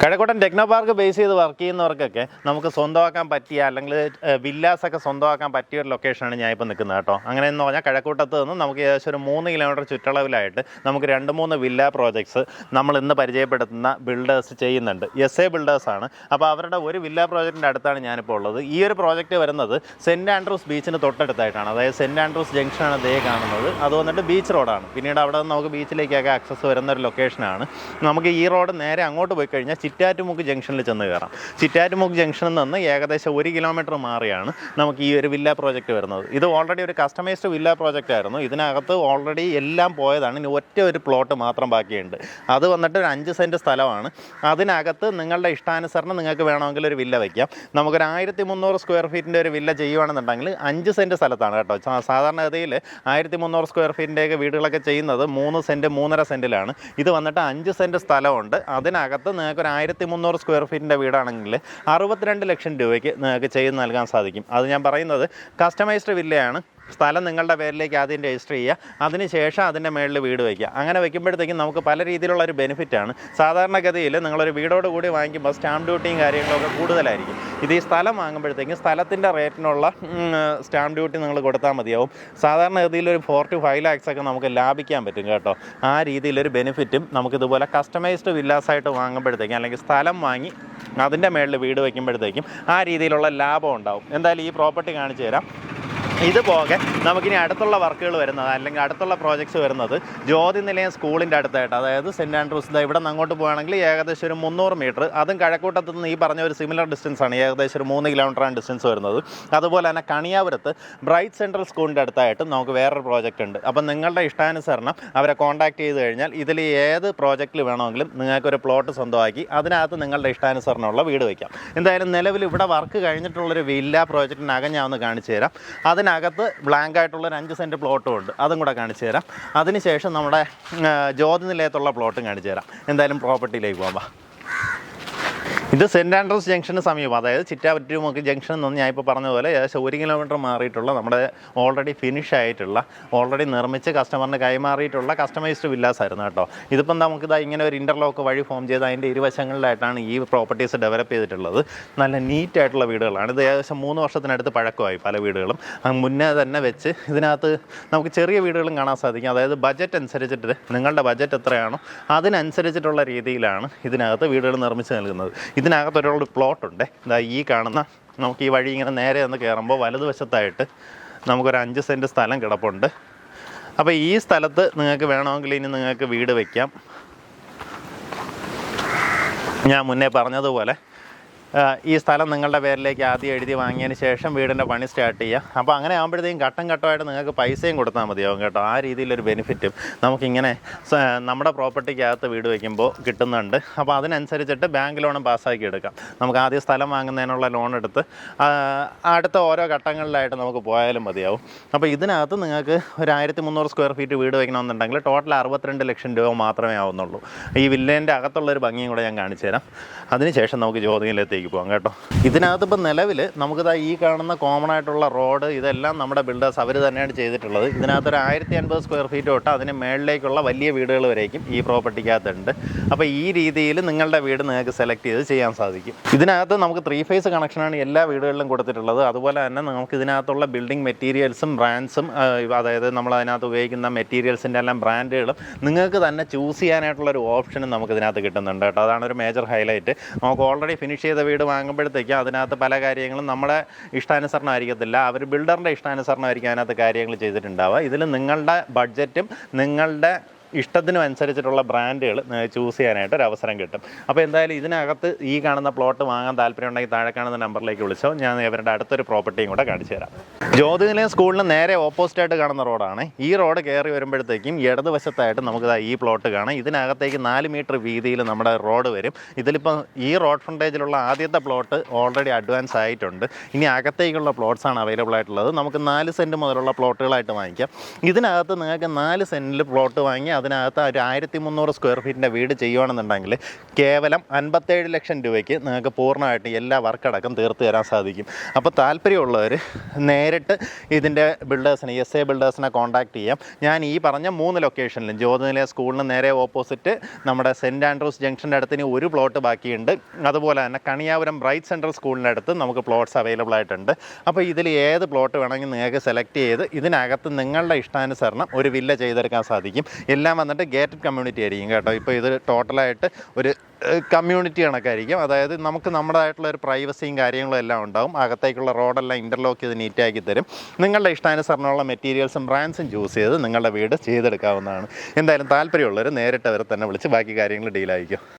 കഴക്കൂട്ടൻ techno park base ചെയ്ത് work ചെയ്യുന്നവർക്കൊക്കെ നമുക്ക് സ്വന്തമാക്കാൻ പറ്റിയ അല്ലെങ്കിൽ വില്ലാസ് ഒക്കെ സ്വന്തമാക്കാൻ പറ്റിയ ഒരു ലൊക്കേഷനാണ് ഞാൻ ഇപ്പോൾ നിൽക്കുന്നത് കേട്ടോ. അങ്ങനെ എന്ന് പറഞ്ഞാൽ കഴക്കൂട്ടത്ത് നിന്ന് നമുക്ക് ഏകദേശം ഒരു മൂന്ന് കിലോമീറ്റർ ചുറ്റളവിലായിട്ട് നമുക്ക് രണ്ട് മൂന്ന് വില്ല പ്രോജക്ട്സ് നമ്മൾ ഇന്ന് പരിചയപ്പെടുത്തുന്ന ബിൽഡേഴ്സ് ചെയ്യുന്നുണ്ട്. എസ് എ ബിൽഡേഴ്സാണ് അപ്പോൾ അവരുടെ ഒരു വില്ല പ്രോജക്റ്റിന്റെ അടുത്താണ് ഞാനിപ്പോൾ ഉള്ളത്. ഈ ഒരു പ്രോജക്റ്റ് വരുന്നത് സെന്റ് ആൻഡ്രൂസ് ബീച്ചിന് തൊട്ടടുത്തായിട്ടാണ്. അതായത് സെന്റ് ആൻഡ്രൂസ് ജംഗ്ഷനാണ് ദേ കാണുന്നത്. അത് വന്നിട്ട് ബീച്ച് റോഡാണ് പിന്നീട് അവിടെ നിന്ന് നമുക്ക് ബീച്ചിലേക്കൊക്കെ ആക്സസ് വരുന്ന ഒരു ലൊക്കേഷനാണ് നമുക്ക് ഈ റോഡ് നേരെ അങ്ങോട്ട് പോയി കഴിഞ്ഞാൽ ചിറ്റാറ്റുമുക്ക് ജംഗ്ഷനിൽ ചെന്ന് കയറാം. ചിറ്റാറ്റുമുക്ക് ജംഗ്ഷനിൽ നിന്ന് ഏകദേശം ഒരു കിലോമീറ്റർ മാറിയാണ് നമുക്ക് ഈ ഒരു വില്ല പ്രോജക്റ്റ് വരുന്നത്. ഇത് ഓൾറെഡി ഒരു കസ്റ്റമൈസ്ഡ് വില്ല പ്രോജക്റ്റ് ആയിരുന്നു. ഇതിനകത്ത് ഓൾറെഡി എല്ലാം പോയതാണ്. ഇനി ഒറ്റ ഒരു പ്ലോട്ട് മാത്രം ബാക്കിയുണ്ട്. അത് വന്നിട്ട് ഒരു അഞ്ച് സെന്റ് സ്ഥലമാണ്. അതിനകത്ത് നിങ്ങളുടെ ഇഷ്ടാനുസരണം നിങ്ങൾക്ക് വേണമെങ്കിൽ ഒരു വില്ല വയ്ക്കാം നമുക്കൊരു ആയിരത്തി മുന്നൂറ് സ്ക്വയർ ഫീറ്റിന്റെ ഒരു വില്ല ചെയ്യുവാണെന്നുണ്ടെങ്കിൽ അഞ്ച് സെന്റ് സ്ഥലത്താണ് കേട്ടോ. സാധാരണഗതിയിൽ ആയിരത്തി മുന്നൂറ് സ്ക്വയർ ഫീറ്റിന്റെയൊക്കെ വീടുകളൊക്കെ ചെയ്യുന്നത് മൂന്ന് സെന്റ് മൂന്നര സെന്റിലാണ് ഇത് വന്നിട്ട് അഞ്ച് സെന്റ് സ്ഥലമുണ്ട്. അതിനകത്ത് നിങ്ങൾക്ക് ഒരു ആയിരത്തി മുന്നൂറ് സ്ക്വയർ ഫീറ്റിന്റെ വീടാണെങ്കിൽ അറുപത്തിരണ്ട് ലക്ഷം രൂപയ്ക്ക് നിങ്ങൾക്ക് ചെയ്ത് നൽകാൻ സാധിക്കും. അത് ഞാൻ പറയുന്നത് കസ്റ്റമൈസ്ഡ് വില്ലയാണ് സ്ഥലം നിങ്ങളുടെ പേരിലേക്ക് ആദ്യം രജിസ്റ്റർ ചെയ്യുക. അതിനുശേഷം അതിന്റെ മേളിൽ വീട് വയ്ക്കുക. അങ്ങനെ വയ്ക്കുമ്പോഴത്തേക്കും നമുക്ക് പല രീതിയിലുള്ള ഒരു ബെനിഫിറ്റാണ് സാധാരണഗതിയിൽ നിങ്ങളൊരു വീടോട് കൂടി വാങ്ങിക്കുമ്പോൾ സ്റ്റാമ്പ് ഡ്യൂട്ടിയും കാര്യങ്ങളൊക്കെ കൂടുതലായിരിക്കും. ഇത് ഈ സ്ഥലം വാങ്ങുമ്പോഴത്തേക്കും സ്ഥലത്തിന്റെ റേറ്റിനുള്ള സ്റ്റാമ്പ് ഡ്യൂട്ടി നിങ്ങൾ കൊടുത്താൽ മതിയാവും. സാധാരണഗതിയിൽ ഒരു ഫോർ ടു ഫൈവ് ലാക്സ് ഒക്കെ നമുക്ക് ലാഭിക്കാൻ പറ്റും കേട്ടോ. ആ രീതിയിലൊരു ബെനിഫിറ്റും നമുക്കിതുപോലെ കസ്റ്റമൈസ്ഡ് വില്ലാസായിട്ട് വാങ്ങുമ്പോഴത്തേക്കും അല്ലെങ്കിൽ സ്ഥലം വാങ്ങി അതിന്റെ മേളിൽ വീട് വയ്ക്കുമ്പോഴത്തേക്കും ആ രീതിയിലുള്ള ലാഭം ഉണ്ടാവും. എന്തായാലും ഈ പ്രോപ്പർട്ടി കാണിച്ചു തരാം. ഇത് പോകെ നമുക്കിനി അടുത്തുള്ള വർക്കുകൾ വരുന്നത് അല്ലെങ്കിൽ അടുത്തുള്ള പ്രോജക്ട്സ് വരുന്നത് ജ്യോതി നിലയം സ്കൂളിന്റെ അടുത്തായിട്ട്. അതായത് സെന്റ് ആൻഡ്രൂസ് ഇവിടെ നിന്ന് അങ്ങോട്ട് പോകുകയാണെങ്കിൽ ഏകദേശം ഒരു മുന്നൂറ് മീറ്റർ അതും കഴക്കൂട്ടത്തു നിന്ന് ഈ പറഞ്ഞ ഒരു സിമിലർ ഡിസ്റ്റൻസ് ആണ്. ഏകദേശം ഒരു മൂന്ന് കിലോമീറ്ററാണ് ഡിസ്റ്റൻസ് വരുന്നത്. അതുപോലെ തന്നെ കണിയാപുരത്ത് ബ്രൈറ്റ് സെൻട്രൽ സ്കൂളിന്റെ അടുത്തായിട്ട് നമുക്ക് വേറൊരു പ്രോജക്റ്റ് ഉണ്ട്. അപ്പം നിങ്ങളുടെ ഇഷ്ടാനുസരണം അവരെ കോൺടാക്ട് ചെയ്ത് കഴിഞ്ഞാൽ ഇതിൽ ഏത് പ്രോജക്റ്റിൽ വേണമെങ്കിലും നിങ്ങൾക്കൊരു പ്ലോട്ട് സ്വന്തമാക്കി അതിനകത്ത് നിങ്ങളുടെ ഇഷ്ടാനുസരണമുള്ള വീട് വയ്ക്കാം എന്തായാലും നിലവിൽ ഇവിടെ വർക്ക് കഴിഞ്ഞിട്ടുള്ളൊരു വില്ല പ്രോജക്റ്റിനകം ഞാൻ ഒന്ന് കാണിച്ചു തരാം. അതിനകത്ത് ബ്ലാങ്ക് ആയിട്ടുള്ള ഒരു അഞ്ച് സെന്റ് പ്ലോട്ടും ഉണ്ട്. അതും കൂടെ കാണിച്ചു തരാം. അതിനുശേഷം നമ്മുടെ ജ്യോതി നിലയത്തുള്ള പ്ലോട്ടും കാണിച്ചു തരാം. എന്തായാലും പ്രോപ്പർട്ടിയിലേക്ക് പോകാം. ഇത് സെന്റ് ആൻഡ്രൂസ് ജംഗ്ഷന് സമീപം അതായത് ചിറ്റാപറ്റുമുക്ക് ജംഗ്ഷൻ എന്ന് ഞാൻ ഇപ്പോൾ പറഞ്ഞതുപോലെ പോലെ ഏകദേശം ഒരു കിലോമീറ്റർ മാറിയിട്ടുള്ള നമ്മുടെ ഓൾറെഡി ഫിനിഷ് ആയിട്ടുള്ള ഓൾറെഡി നിർമ്മിച്ച് കസ്റ്റമറിന് കൈമാറിയിട്ടുള്ള കസ്റ്റമൈസ്ഡ് വില്ലാസ് ആയിരുന്നു കേട്ടോ. ഇതിപ്പം നമുക്കിത് ഇങ്ങനെ ഒരു ഇന്റർലോക്ക് വഴി ഫോം ചെയ്ത് അതിന്റെ ഇരുവശങ്ങളിലായിട്ടാണ് ഈ പ്രോപ്പർട്ടീസ് ഡെവലപ്പ് ചെയ്തിട്ടുള്ളത്. നല്ല നീറ്റ് ആയിട്ടുള്ള വീടുകളാണ്. ഇത് ഏകദേശം മൂന്ന് വർഷത്തിനടുത്ത് പഴക്കമായി പല വീടുകളും. മുന്നേ തന്നെ വെച്ച് ഇതിനകത്ത് നമുക്ക് ചെറിയ വീടുകളും കാണാൻ സാധിക്കും. അതായത് ബജറ്റ് അനുസരിച്ചിട്ട് നിങ്ങളുടെ ബജറ്റ് എത്രയാണോ അതിനനുസരിച്ചിട്ടുള്ള രീതിയിലാണ് ഇതിനകത്ത് വീടുകൾ നിർമ്മിച്ച് നൽകുന്നത്. ഇതിനകത്ത് ഒരാളൊരു പ്ലോട്ടുണ്ട്. ഇതാ ഈ കാണുന്ന നമുക്ക് ഈ വഴി ഇങ്ങനെ നേരെ ഒന്ന് കയറുമ്പോൾ വലതുവശത്തായിട്ട് നമുക്കൊരു അഞ്ച് സെന്റ് സ്ഥലം കിടപ്പുണ്ട്. അപ്പോൾ ഈ സ്ഥലത്ത് നിങ്ങൾക്ക് വേണമെങ്കിൽ ഇനി നിങ്ങൾക്ക് വീട് വയ്ക്കാം ഞാൻ മുന്നേ പറഞ്ഞതുപോലെ ഈ സ്ഥലം നിങ്ങളുടെ പേരിലേക്ക് ആദ്യം എഴുതി വാങ്ങിയതിന് ശേഷം വീടിന്റെ പണി സ്റ്റാർട്ട് ചെയ്യുക അപ്പോൾ അങ്ങനെ ആകുമ്പോഴത്തേക്കും ഘട്ടം ഘട്ടമായിട്ട് നിങ്ങൾക്ക് പൈസയും കൊടുത്താൽ മതിയാവും കേട്ടോ. ആ രീതിയിലൊരു ബെനിഫിറ്റും നമുക്കിങ്ങനെ നമ്മുടെ പ്രോപ്പർട്ടിക്കകത്ത് വീട് വയ്ക്കുമ്പോൾ കിട്ടുന്നുണ്ട്. അപ്പോൾ അതിനനുസരിച്ചിട്ട് ബാങ്ക് ലോണും പാസ്സാക്കി എടുക്കാം. നമുക്ക് ആദ്യം സ്ഥലം വാങ്ങുന്നതിനുള്ള ലോൺ എടുത്ത് അടുത്ത ഓരോ ഘട്ടങ്ങളിലായിട്ട് നമുക്ക് പോയാലും മതിയാവും. അപ്പോൾ ഇതിനകത്ത് നിങ്ങൾക്ക് ഒരു ആയിരത്തി മുന്നൂറ് സ്ക്വയർ ഫീറ്റ് വീട് വയ്ക്കണമെന്നുണ്ടെങ്കിൽ ടോട്ടൽ അറുപത്തിരണ്ട് ലക്ഷം രൂപ മാത്രമേ ആവുന്നുള്ളൂ. ഈ വില്ലേന്റെ അകത്തുള്ളൊരു ഭംഗിയും കൂടെ ഞാൻ കാണിച്ചു തരാം അതിനുശേഷം നമുക്ക് ജ്യോതിയിലെത്തേക്ക് പോകാം കേട്ടോ. ഇതിനകത്ത് ഇപ്പോൾ നിലവിൽ നമുക്കിതാ ഈ കാണുന്ന കോമൺ ആയിട്ടുള്ള റോഡ് ഇതെല്ലാം നമ്മുടെ ബിൽഡേഴ്സ് അവർ തന്നെയാണ് ചെയ്തിട്ടുള്ളത്. ഇതിനകത്ത് ഒരു ആയിരത്തി അൻപത് സ്ക്വയർ ഫീറ്റ് തൊട്ട് അതിന് മേളിലേക്കുള്ള വലിയ വീടുകൾ വരേക്കും ഈ പ്രോപ്പർട്ടിക്കകത്തുണ്ട് അപ്പോൾ ഈ രീതിയിൽ നിങ്ങളുടെ വീട് നിങ്ങൾക്ക് സെലക്ട് ചെയ്ത് ചെയ്യാൻ സാധിക്കും. ഇതിനകത്ത് നമുക്ക് ത്രീ ഫേസ് കണക്ഷനാണ് എല്ലാ വീടുകളിലും കൊടുത്തിട്ടുള്ളത്. അതുപോലെ തന്നെ നമുക്ക് ഇതിനകത്തുള്ള ബിൽഡിംഗ് മെറ്റീരിയൽസും ബ്രാൻഡ്സും അതായത് നമ്മൾ അതിനകത്ത് ഉപയോഗിക്കുന്ന മെറ്റീരിയൽസിന്റെ എല്ലാം ബ്രാൻഡുകളും നിങ്ങൾക്ക് തന്നെ ചൂസ് ചെയ്യാനായിട്ടുള്ള ഒരു ഓപ്ഷനും നമുക്ക് ഇതിനകത്ത് കിട്ടുന്നുണ്ട് കേട്ടോ. അതാണ് ഒരു മേജർ ഹൈലൈറ്റ് നമുക്ക് ഓൾറെഡി ഫിനിഷ് ചെയ്ത വീട് വാങ്ങുമ്പോഴത്തേക്കും അതിനകത്ത് പല കാര്യങ്ങളും നമ്മുടെ ഇഷ്ടാനുസരണം ആയിരിക്കത്തില്ല അവർ ബിൽഡറിന്റെ ഇഷ്ടാനുസരണമായിരിക്കും അതിനകത്ത് കാര്യങ്ങൾ ചെയ്തിട്ടുണ്ടാവുക. ഇതിൽ നിങ്ങളുടെ ബഡ്ജറ്റും നിങ്ങളുടെ ഇഷ്ടത്തിനും അനുസരിച്ചിട്ടുള്ള ബ്രാൻഡുകൾ ചൂസ് ചെയ്യാനായിട്ട് ഒരു അവസരം കിട്ടും. അപ്പോൾ എന്തായാലും ഇതിനകത്ത് ഈ കാണുന്ന പ്ലോട്ട് വാങ്ങാൻ താല്പര്യമുണ്ടെങ്കിൽ താഴെ കാണുന്ന നമ്പറിലേക്ക് വിളിച്ചോ. ഞാൻ ഇവരുടെ അടുത്തൊരു പ്രോപ്പർട്ടിയും കൂടെ കാണിച്ചു തരാം. ജ്യോതിനിലയം സ്കൂളിന് നേരെ ഓപ്പോസിറ്റ് ആയിട്ട് കാണുന്ന റോഡാണ് ഈ റോഡ് കയറി വരുമ്പോഴത്തേക്കും ഇടതുവശത്തായിട്ട് നമുക്ക് ഈ പ്ലോട്ട് കാണാം. ഇതിനകത്തേക്ക് നാല് മീറ്റർ വീതിയിൽ നമ്മുടെ റോഡ് വരും. ഇതിലിപ്പോൾ ഈ റോഡ് ഫ്രണ്ടേജിലുള്ള ആദ്യത്തെ പ്ലോട്ട് ഓൾറെഡി അഡ്വാൻസ് ആയിട്ടുണ്ട്. ഇനി അകത്തേക്കുള്ള പ്ലോട്ട്സാണ് അവൈലബിൾ ആയിട്ടുള്ളത്. നമുക്ക് നാല് സെന്റ് മുതലുള്ള പ്ലോട്ടുകളായിട്ട് വാങ്ങിക്കാം. ഇതിനകത്ത് നിങ്ങൾക്ക് നാല് സെന്റിൽ പ്ലോട്ട് വാങ്ങി അതിനകത്ത് ഒരു ആയിരത്തി മുന്നൂറ് സ്ക്വയർ ഫീറ്റിന്റെ വീട് ചെയ്യുകയാണെന്നുണ്ടെങ്കിൽ കേവലം അൻപത്തേഴ് ലക്ഷം രൂപയ്ക്ക് നിങ്ങൾക്ക് പൂർണമായിട്ട് എല്ലാ വർക്കടക്കം തീർത്തു തരാൻ സാധിക്കും. അപ്പോൾ താല്പര്യമുള്ളവർ നേരിട്ട് ഇതിന്റെ ബിൽഡേഴ്സിനെ എസ് എ ബിൽഡേഴ്സിനെ കോൺടാക്ട് ചെയ്യാം. ഞാൻ ഈ പറഞ്ഞ മൂന്ന് ലൊക്കേഷനിലും ജ്യോതിനിലെ സ്കൂളിന് നേരെ ഓപ്പോസിറ്റ് നമ്മുടെ സെന്റ് ആൻഡ്രൂസ് ജംഗ്ഷന്റെ അടുത്തിന് ഒരു പ്ലോട്ട് ബാക്കിയുണ്ട്. അതുപോലെ തന്നെ കണിയാപുരം ബ്രൈറ്റ് സെൻട്രൽ സ്കൂളിന്റെ അടുത്ത് നമുക്ക് പ്ലോട്ട്സ് അവൈലബിൾ ആയിട്ടുണ്ട്. അപ്പോൾ ഇതിൽ ഏത് പ്ലോട്ട് വേണമെങ്കിൽ നിങ്ങൾക്ക് സെലക്ട് ചെയ്ത് ഇതിനകത്ത് നിങ്ങളുടെ ഇഷ്ടാനുസരണം ഒരു വില്ല ചെയ്തെടുക്കാൻ സാധിക്കും. എല്ലാം വന്നിട്ട് ഗേറ്റഡ് കമ്മ്യൂണിറ്റി ആയിരിക്കും കേട്ടോ. ഇപ്പോൾ ഇത് ടോട്ടലായിട്ട് ഒരു കമ്മ്യൂണിറ്റി കണക്കായിരിക്കും. അതായത് നമുക്ക് നമ്മുടേതായിട്ടുള്ള ഒരു പ്രൈവസിയും കാര്യങ്ങളും എല്ലാം ഉണ്ടാവും. അകത്തേക്കുള്ള റോഡെല്ലാം ഇന്റർലോക്ക് ചെയ്ത് നീറ്റാക്കി തരും. നിങ്ങളുടെ ഇഷ്ടാനുസരണമുള്ള മെറ്റീരിയൽസും ബ്രാൻഡ്സും ചൂസ് ചെയ്ത് നിങ്ങളുടെ വീട് ചെയ്തെടുക്കാവുന്നതാണ്. എന്തായാലും താല്പര്യമുള്ളവർ നേരിട്ട് അവരെ തന്നെ വിളിച്ച് ബാക്കി കാര്യങ്ങൾ ഡീലായിരിക്കും